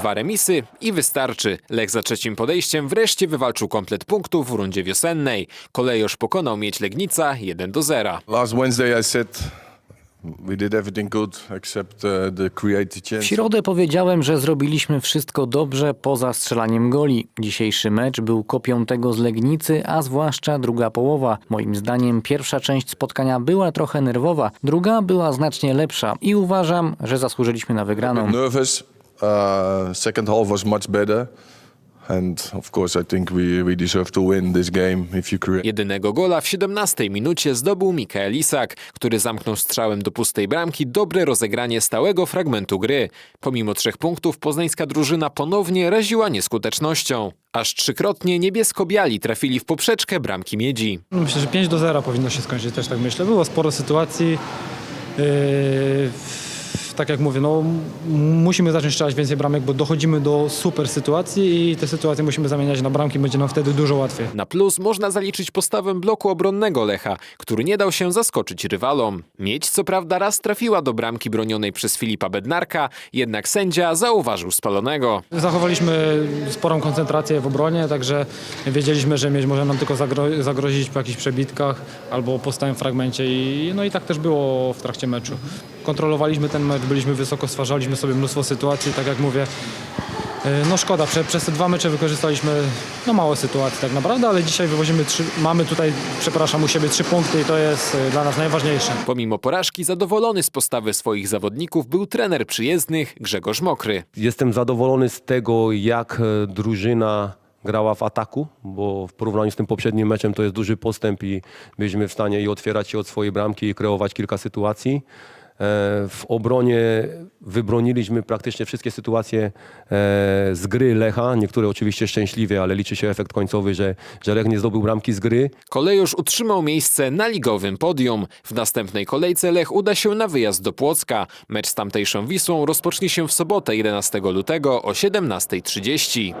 Dwa remisy i wystarczy. Lech za trzecim podejściem wreszcie wywalczył komplet punktów w rundzie wiosennej. Kolejosz pokonał Mieć Legnica 1 do 0. Last Wednesday I said we did everything good except uh, the creative W chance. środę powiedziałem, że zrobiliśmy wszystko dobrze poza strzelaniem goli. Dzisiejszy mecz był kopią tego z Legnicy, a zwłaszcza druga połowa. Moim zdaniem pierwsza część spotkania była trochę nerwowa, druga była znacznie lepsza i uważam, że zasłużyliśmy na wygraną. Nervous. Uh, second half was much better. And of course, I think we, we deserve to win this game if you create. Jedynego gola w 17 minucie zdobył Mikael Isak, który zamknął strzałem do pustej bramki dobre rozegranie stałego fragmentu gry. Pomimo trzech punktów poznańska drużyna ponownie raziła nieskutecznością. Aż trzykrotnie niebiesko-biali trafili w poprzeczkę bramki miedzi. No Myślę, że 5 do 0 powinno się skończyć, też tak myślę. Było sporo sytuacji. Yy, tak jak mówię, no, musimy zacząć strzelać więcej bramek, bo dochodzimy do super sytuacji i te sytuacje musimy zamieniać na bramki, będzie nam wtedy dużo łatwiej. Na plus można zaliczyć postawę bloku obronnego Lecha, który nie dał się zaskoczyć rywalom. Miedź co prawda raz trafiła do bramki bronionej przez Filipa Bednarka, jednak sędzia zauważył spalonego. Zachowaliśmy sporą koncentrację w obronie, także wiedzieliśmy, że mieć może nam tylko zagro- zagrozić po jakichś przebitkach albo po stałym fragmencie i, no i tak też było w trakcie meczu. Kontrolowaliśmy ten mecz, byliśmy wysoko, stwarzaliśmy sobie mnóstwo sytuacji, tak jak mówię. Yy, No szkoda, prze, przez te dwa mecze wykorzystaliśmy no mało sytuacji tak naprawdę, ale dzisiaj wywozimy trzy, mamy tutaj, przepraszam, u siebie trzy punkty i to jest yy, dla nas najważniejsze. Pomimo porażki zadowolony z postawy swoich zawodników był trener przyjezdnych Grzegorz Mokry. Jestem zadowolony z tego, jak e, drużyna grała w ataku, bo w porównaniu z tym poprzednim meczem to jest duży postęp i byliśmy w stanie i otwierać się od swojej bramki i kreować kilka sytuacji. E, W obronie wybroniliśmy praktycznie wszystkie sytuacje e, z gry Lecha. Niektóre oczywiście szczęśliwie, ale liczy się efekt końcowy, że, że Lech nie zdobył bramki z gry. Kolejusz utrzymał miejsce na ligowym podium. W następnej kolejce Lech uda się na wyjazd do Płocka. Mecz z tamtejszą Wisłą rozpocznie się w sobotę 11 lutego o 17.30.